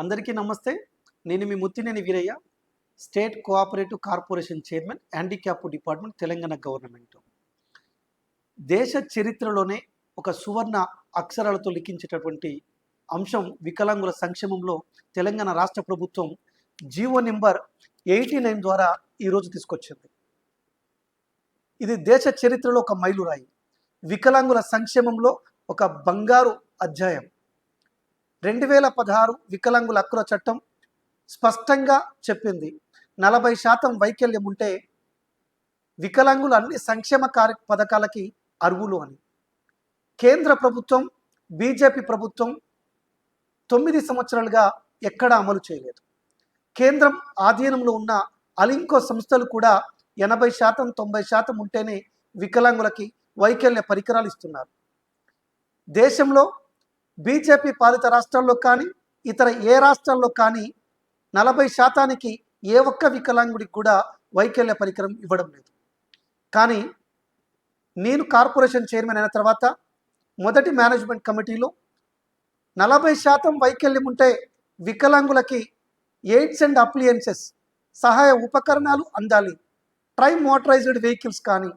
అందరికీ నమస్తే. నేను మీ Muttineni Veeraiah state cooperative corporation chairman handicap department Telangana government. దేశ చరిత్రలోనే ఒక సువర్ణ అక్షరాలతో లిఖించేటటువంటి అంశం వికలాంగుల సంక్షేమంలో తెలంగాణ రాష్ట్ర ప్రభుత్వం జీవో నెంబర్ ఎయిటీ నైన్ ద్వారా ఈరోజు తీసుకొచ్చింది. ఇది దేశ చరిత్రలో ఒక మైలురాయి. వికలాంగుల సంక్షేమంలో ఒక బంగారు అధ్యాయం. రెండు వేల పదహారు వికలాంగుల హక్కుల చట్టం స్పష్టంగా చెప్పింది. నలభై శాతం వైకల్యం ఉంటే వికలాంగులు అన్ని సంక్షేమ కార్య పథకాలకి అర్హులు అని. కేంద్ర ప్రభుత్వం బీజేపీ ప్రభుత్వం తొమ్మిది సంవత్సరాలుగా ఎక్కడా అమలు చేయలేదు. కేంద్రం ఆధీనంలో ఉన్న అలింకో సంస్థలు కూడా ఎనభై శాతం తొంభై శాతం ఉంటేనే వికలాంగులకి వైకల్య పరికరాలు ఇస్తున్నారు. దేశంలో బీజేపీ పాలిత రాష్ట్రాల్లో కానీ ఇతర ఏ రాష్ట్రాల్లో కానీ నలభై శాతానికి ఏ ఒక్క వికలాంగుడికి కూడా వైకల్య పరికరం ఇవ్వడం లేదు. కానీ నేను కార్పొరేషన్ చైర్మన్ అయిన తర్వాత మొదటి మేనేజ్మెంట్ కమిటీలో నలభై శాతం వైకల్యం ఉంటే వికలాంగులకి ఎయిడ్స్ అండ్ అప్లియన్సెస్ సహాయ ఉపకరణాలు అందాలి. ట్రై మోటరైజ్డ్ వెహికల్స్ కానీ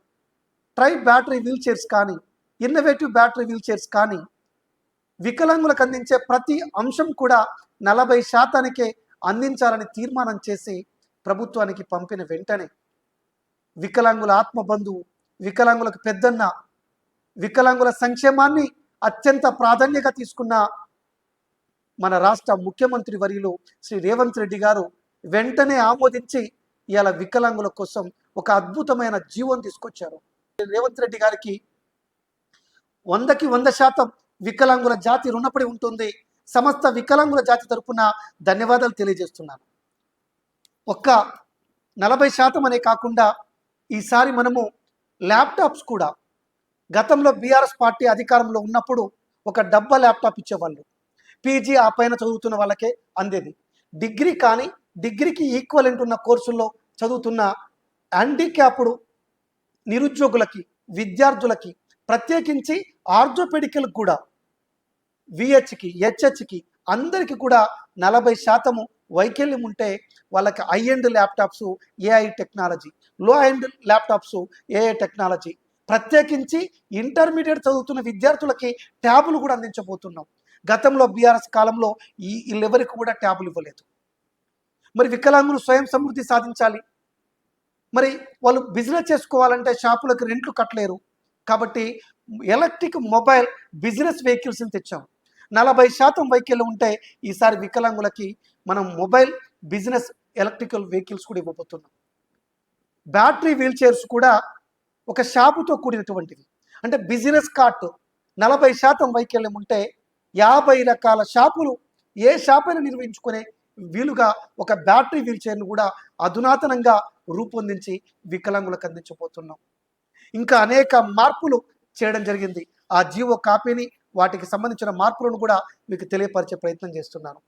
ట్రై బ్యాటరీ వీల్ చైర్స్ కానీ ఇన్నోవేటివ్ బ్యాటరీ వీల్ చైర్స్ కానీ వికలాంగులకు అందించే ప్రతి అంశం కూడా నలభై శాతానికే అందించాలని తీర్మానం చేసి ప్రభుత్వానికి పంపిన వెంటనే వికలాంగుల ఆత్మబంధువు వికలాంగులకు పెద్దన్న వికలాంగుల సంక్షేమాన్ని అత్యంత ప్రాధాన్యత తీసుకున్న మన రాష్ట్ర ముఖ్యమంత్రి వర్యులు శ్రీ రేవంత్ రెడ్డి గారు వెంటనే ఆమోదించి ఇవాళ వికలాంగుల కోసం ఒక అద్భుతమైన జీవం తీసుకొచ్చారు. రేవంత్ రెడ్డి గారికి వందకి వంద శాతం వికలాంగుల జాతి రుణపడి ఉంటుంది. సమస్త వికలాంగుల జాతి తరపున ధన్యవాదాలు తెలియజేస్తున్నాను. ఒక్క నలభై శాతం అనే కాకుండా ఈసారి మనము ల్యాప్టాప్స్ కూడా గతంలో బీఆర్ఎస్ పార్టీ అధికారంలో ఉన్నప్పుడు ఒక డబ్బా ల్యాప్టాప్ ఇచ్చేవాళ్ళు. పీజీ ఆ పైన చదువుతున్న వాళ్ళకే అందేది. డిగ్రీ కానీ డిగ్రీకి ఈక్వలెంట్ ఉన్న కోర్సుల్లో చదువుతున్న హ్యాండిక్యాప్డ్ నిరుద్యోగులకి విద్యార్థులకి ప్రత్యేకించి ఆర్జోపెడికల్ కూడా విహెచ్కి హెచ్హెచ్కి అందరికీ కూడా నలభై శాతము వైకల్యం ఉంటే వాళ్ళకి high end laptops AI technology లో ఎండ్ ల్యాప్టాప్స్ ఏఐ టెక్నాలజీ ప్రత్యేకించి ఇంటర్మీడియట్ చదువుతున్న విద్యార్థులకి ట్యాబులు కూడా అందించబోతున్నాం. గతంలో బీఆర్ఎస్ కాలంలో ఈ వీళ్ళెవరికి కూడా ట్యాబులు ఇవ్వలేదు. మరి వికలాంగులు స్వయం సమృద్ధి సాధించాలి. మరి వాళ్ళు బిజినెస్ చేసుకోవాలంటే షాపులకు రెంట్లు కట్టలేరు. కాబట్టి ఎలక్ట్రిక్ మొబైల్ బిజినెస్ వెహికల్స్ని తెచ్చాము నలభై శాతం వెహికల్ ఉంటే ఈసారి వికలాంగులకి మనం మొబైల్ బిజినెస్ ఎలక్ట్రికల్ వెహికల్స్ కూడా ఇవ్వబోతున్నాం. బ్యాటరీ వీల్ చైర్స్ కూడా ఒక షాపుతో కూడినటువంటివి. అంటే బిజినెస్ కార్ట్ నలభై శాతం వైకల్యం ఉంటే యాభై రకాల షాపులు ఏ షాపైనా నిర్వహించుకునే వీలుగా ఒక బ్యాటరీ వీల్ చైర్ను కూడా అధునాతనంగా రూపొందించి వికలాంగులకు అందించబోతున్నాం. ఇంకా అనేక మార్పులు చేయడం జరిగింది. ఆ జీవో కాపీని వాటికి సంబంధించిన మార్పులను కూడా మీకు తెలియపరిచే ప్రయత్నం చేస్తున్నాను.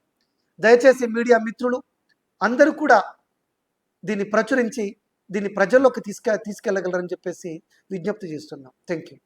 దయచేసి మీడియా మిత్రులు అందరూ కూడా దీన్ని ప్రచురించి దీన్ని ప్రజల్లోకి తీసుకె తీసుకెళ్ళగలరని చెప్పేసి విజ్ఞప్తి చేస్తున్నాం. Thank you